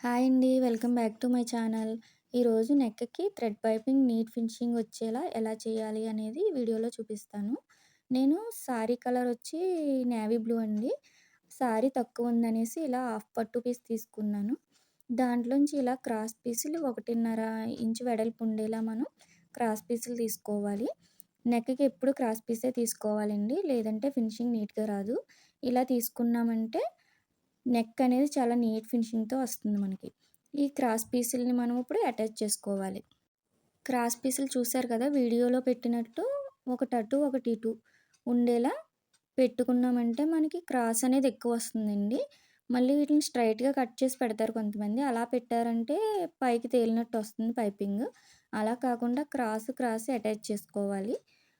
Hi అండి. Welcome back to my channel. ఈరోజు నెక్‌కి థ్రెడ్ పైపింగ్ నీట్ ఫినిషింగ్ వచ్చేలా ఎలా చేయాలి అనేది వీడియోలో చూపిస్తాను. నేను శారీ కలర్ వచ్చి నేవీ బ్లూ అండి. శారీ తక్కువ ఉందనేసి ఇలా హాఫ్ పట్టు పీస్ తీసుకున్నాను. దాంట్లోంచి ఇలా క్రాస్ పీసులు 1.5 ఇంచు వెడల్పు ఉండేలా మనం క్రాస్ పీసులు తీసుకోవాలి. నెక్‌కి ఎప్పుడు క్రాస్ పీసే తీసుకోవాలండి. లేదంటే ఫినిషింగ్ నీట్‌గా రాదు. ఇలా తీసుకున్నామంటే నెక్ అనేది చాలా నీట్ ఫినిషింగ్‌తో వస్తుంది మనకి. ఈ క్రాస్ పీసుల్ని మనం ఇప్పుడు అటాచ్ చేసుకోవాలి. క్రాస్ పీసులు చూసారు కదా! వీడియోలో పెట్టినట్టు ఒకటి అటు, ఒకటి ఇటు ఉండేలా పెట్టుకున్నామంటే మనకి క్రాస్ అనేది ఎక్కువ వస్తుందండి. మళ్ళీ వీటిని స్ట్రైట్గా కట్ చేసి పెడతారు కొంతమంది. అలా పెట్టారంటే పైకి తేలినట్టు వస్తుంది పైపింగ్. అలా కాకుండా క్రాస్, క్రాస్ అటాచ్ చేసుకోవాలి.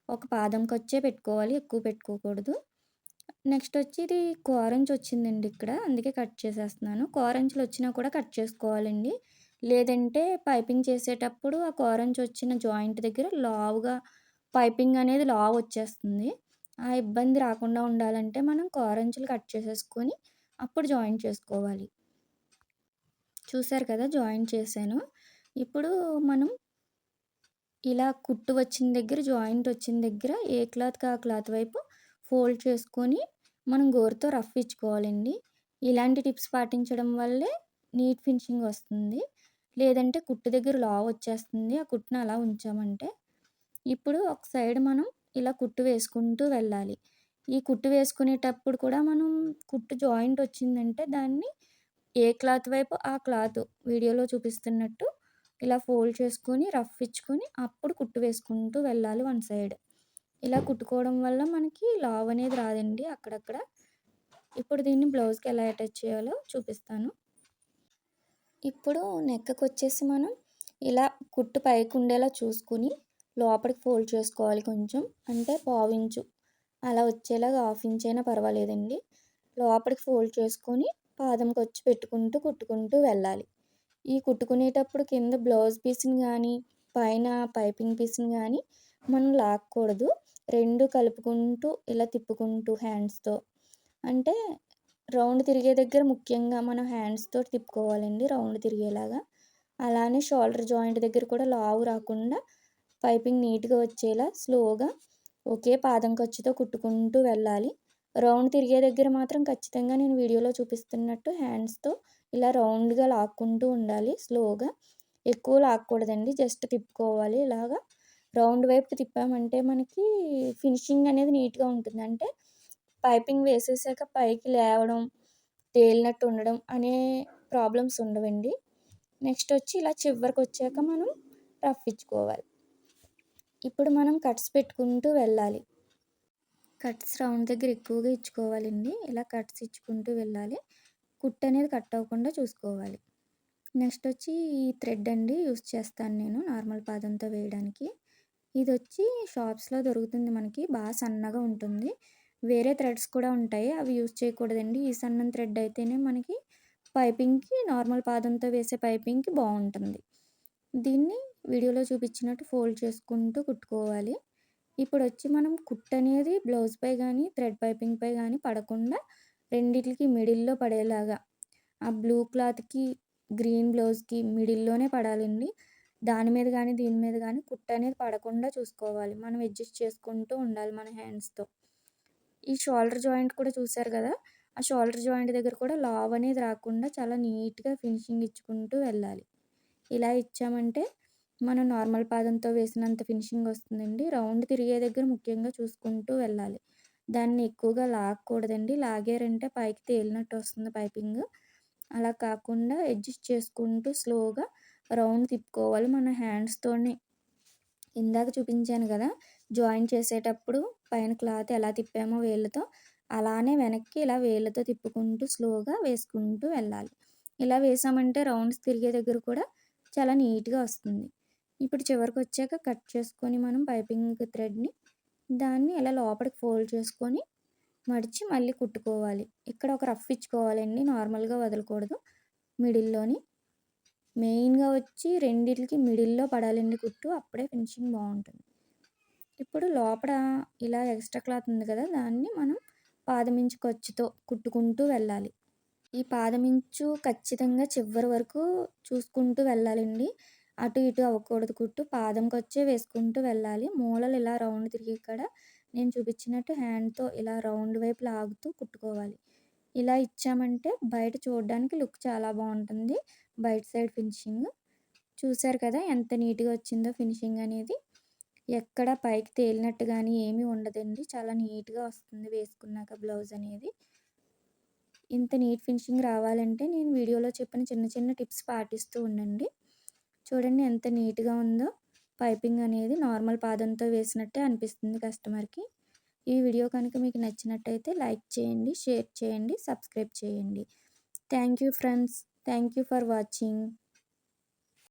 ఒక పాదం ఖర్చే పెట్టుకోవాలి. ఎక్కువ పెట్టుకోకూడదు. నెక్స్ట్ వచ్చి ఇది కోరంచ్ వచ్చిందండి ఇక్కడ. అందుకే కట్ చేసేస్తున్నాను. కోరంచులు వచ్చినా కూడా కట్ చేసుకోవాలండి. లేదంటే పైపింగ్ చేసేటప్పుడు ఆ కోరంచ్ వచ్చిన జాయింట్ దగ్గర లావుగా పైపింగ్ అనేది లావు వచ్చేస్తుంది. ఆ ఇబ్బంది రాకుండా ఉండాలంటే మనం కోరంచులు కట్ చేసేసుకొని అప్పుడు జాయింట్ చేసుకోవాలి. చూసారు కదా! జాయింట్ చేశాను. ఇప్పుడు మనం ఇలా కుట్టు వచ్చిన దగ్గర జాయింట్ వచ్చిన దగ్గర ఏ క్లాత్‌కి ఆ క్లాత్ వైపు ఫోల్డ్ చేసుకొని మనం గోరుతో రఫ్ ఇచ్చుకోవాలండి. ఇలాంటి టిప్స్ పాటించడం వల్లే నీట్ ఫినిషింగ్ వస్తుంది. లేదంటే కుట్టు దగ్గర లావు వచ్చేస్తుంది. ఆ కుట్టుని అలా ఉంచామంటే. ఇప్పుడు ఒక సైడ్ మనం ఇలా కుట్టు వేసుకుంటూ వెళ్ళాలి. ఈ కుట్టు వేసుకునేటప్పుడు కూడా మనం కుట్టు జాయింట్ వచ్చిందంటే దాన్ని ఏ క్లాత్ వైపు ఆ క్లాత్ వీడియోలో చూపిస్తున్నట్టు ఇలా ఫోల్డ్ చేసుకొని రఫ్ ఇచ్చుకొని అప్పుడు కుట్టు వేసుకుంటూ వెళ్ళాలి వన్ సైడ్. ఇలా కుట్టుకోవడం వల్ల మనకి లావ్ అనేది రాదండి అక్కడక్కడ. ఇప్పుడు దీన్ని బ్లౌజ్‌కి ఎలా అటాచ్ చేయాలో చూపిస్తాను. ఇప్పుడు నెక్కకు వచ్చేసి మనం ఇలా కుట్టు పైకి ఉండేలా చూసుకొని లోపలికి ఫోల్డ్ చేసుకోవాలి కొంచెం. అంటే పావించు అలా వచ్చేలాగా హాఫ్ ఇంచ్ అయినా పర్వాలేదండి. లోపలికి ఫోల్డ్ చేసుకొని పాదం ఖర్చు పెట్టుకుంటూ కుట్టుకుంటూ వెళ్ళాలి. ఈ కుట్టుకునేటప్పుడు కింద బ్లౌజ్ పీస్‌ని కానీ పైన పైపింగ్ పీస్‌ని కానీ మనం లాక్కూడదు. రెండు కలుపుకుంటూ ఇలా తిప్పుకుంటూ హ్యాండ్స్‌తో అంటే రౌండ్ తిరిగే దగ్గర ముఖ్యంగా మనం హ్యాండ్స్‌తో తిప్పుకోవాలండి రౌండ్ తిరిగేలాగా. అలానే షోల్డర్ జాయింట్ దగ్గర కూడా లావు రాకుండా పైపింగ్ నీట్‌గా వచ్చేలా స్లోగా ఒకే పాదం ఖర్చుతో కుట్టుకుంటూ వెళ్ళాలి. రౌండ్ తిరిగే దగ్గర మాత్రం ఖచ్చితంగా నేను వీడియోలో చూపిస్తున్నట్టు హ్యాండ్స్‌తో ఇలా రౌండ్‌గా లాక్కుంటూ ఉండాలి స్లోగా. ఎక్కువ లాక్కూడదండి. జస్ట్ తిప్పుకోవాలి ఇలాగా. రౌండ్ వైపుకి తిప్పామంటే మనకి ఫినిషింగ్ అనేది నీట్‌గా ఉంటుంది. అంటే పైపింగ్ వేసేసాక పైకి లేవడం, తేలినట్టు ఉండడం అనే ప్రాబ్లమ్స్ ఉండవండి. నెక్స్ట్ వచ్చి ఇలా చివరికి వచ్చాక మనం రఫ్ ఇచ్చుకోవాలి. ఇప్పుడు మనం కట్స్ పెట్టుకుంటూ వెళ్ళాలి. కట్స్ రౌండ్ దగ్గర ఎక్కువగా ఇచ్చుకోవాలండి. ఇలా కట్స్ ఇచ్చుకుంటూ వెళ్ళాలి. కుట్ అనేది కట్ అవ్వకుండా చూసుకోవాలి. నెక్స్ట్ వచ్చి ఈ థ్రెడ్ అండి యూస్ చేస్తాను నేను నార్మల్ పాదంతో వేయడానికి. ఇది వచ్చి షాప్స్‌లో దొరుకుతుంది మనకి. బాగా సన్నగా ఉంటుంది. వేరే థ్రెడ్స్ కూడా ఉంటాయి. అవి యూజ్ చేయకూడదండి. ఈ సన్న థ్రెడ్ అయితేనే మనకి పైపింగ్‌కి నార్మల్ పాదంతో వేసే పైపింగ్‌కి బాగుంటుంది దీన్ని వీడియోలో చూపించినట్టు ఫోల్డ్ చేసుకుంటూ కుట్టుకోవాలి. ఇప్పుడు వచ్చి మనం కుట్ అనేది బ్లౌజ్‌పై కానీ థ్రెడ్ పైపింగ్‌పై కానీ పడకుండా రెండిటికి మిడిల్‌లో పడేలాగా ఆ బ్లూ క్లాత్‌కి, గ్రీన్ బ్లౌజ్‌కి మిడిల్‌లోనే పడాలండి. దాని మీద కానీ దీని మీద కానీ కుట్టు అనేది పడకుండా చూసుకోవాలి. మనం అడ్జస్ట్ చేసుకుంటూ ఉండాలి మన హ్యాండ్స్‌తో. ఈ షోల్డర్ జాయింట్ కూడా చూసారు కదా! ఆ షోల్డర్ జాయింట్ దగ్గర కూడా లావ్ అనేది రాకుండా చాలా నీట్‌గా ఫినిషింగ్ ఇచ్చుకుంటూ వెళ్ళాలి. ఇలా ఇచ్చామంటే మనం నార్మల్ పాదంతో వేసినంత ఫినిషింగ్ వస్తుందండి. రౌండ్ తిరిగే దగ్గర ముఖ్యంగా చూసుకుంటూ వెళ్ళాలి. దాన్ని ఎక్కువగా లాగకూడదండి లాగారంటే పైకి తేలినట్టు వస్తుంది పైపింగ్. అలా కాకుండా అడ్జస్ట్ చేసుకుంటూ స్లోగా రౌండ్ తిప్పుకోవాలి మన హ్యాండ్స్‌తోనే. ఇందాక చూపించాను కదా! జాయిన్ చేసేటప్పుడు పైన క్లాత్ ఎలా తిప్పామో వేళ్ళతో అలానే వెనక్కి ఇలా వేళ్ళతో తిప్పుకుంటూ స్లోగా వేసుకుంటూ వెళ్ళాలి. ఇలా వేసామంటే రౌండ్స్ తిరిగే దగ్గర కూడా చాలా నీట్‌గా వస్తుంది. ఇప్పుడు చివరికి వచ్చాక కట్ చేసుకొని మనం పైపింగ్ థ్రెడ్‌ని దాన్ని ఇలా లోపలికి ఫోల్డ్ చేసుకొని మడిచి మళ్ళీ కుట్టుకోవాలి. ఇక్కడ ఒక రఫ్ ఇచ్చుకోవాలండి. నార్మల్‌గా వదలకూడదు. మిడిల్‌లోని. మెయిన్‌గా వచ్చి రెండిటికి మిడిల్‌లో పడాలండి కుట్టు. అప్పుడే ఫినిషింగ్ బాగుంటుంది ఇప్పుడు లోపల ఇలా ఎక్స్ట్రా క్లాత్ ఉంది కదా! దాన్ని మనం పాదమించు ఖర్చుతో కుట్టుకుంటూ వెళ్ళాలి. ఈ పాదమించు ఖచ్చితంగా చివరి వరకు చూసుకుంటూ వెళ్ళాలండి. అటు ఇటు అవ్వకూడదు కుట్టు. పాదం కొచ్చే వేసుకుంటూ వెళ్ళాలి. మూలలు ఇలా రౌండ్ తిరిగి ఇక్కడ నేను చూపించినట్టు హ్యాండ్‌తో ఇలా రౌండ్ వైపు లాగుతూ కుట్టుకోవాలి. ఇలా ఇచ్చామంటే బయట చూడడానికి లుక్ చాలా బాగుంటుంది బయట సైడ్ ఫినిషింగ్. చూసారు కదా ఎంత నీట్‌గా వచ్చిందో ఫినిషింగ్ అనేది. ఎక్కడ పైకి తేలినట్టు కానీ ఏమీ ఉండదండి. చాలా నీట్‌గా వస్తుంది వేసుకున్నాక బ్లౌజ్ అనేది. ఇంత నీట్ ఫినిషింగ్ రావాలంటే నేను వీడియోలో చెప్పిన చిన్న చిన్న టిప్స్ పాటిస్తూ ఉండండి. చూడండి ఎంత నీట్‌గా ఉందో. పైపింగ్ అనేది నార్మల్ పాదంతో వేసినట్టే అనిపిస్తుంది కస్టమర్‌కి. ఈ వీడియో కనుక మీకు నచ్చినట్టయితే లైక్ చేయండి, షేర్ చేయండి, సబ్స్క్రైబ్ చేయండి. Thank you friends. Thank you for watching.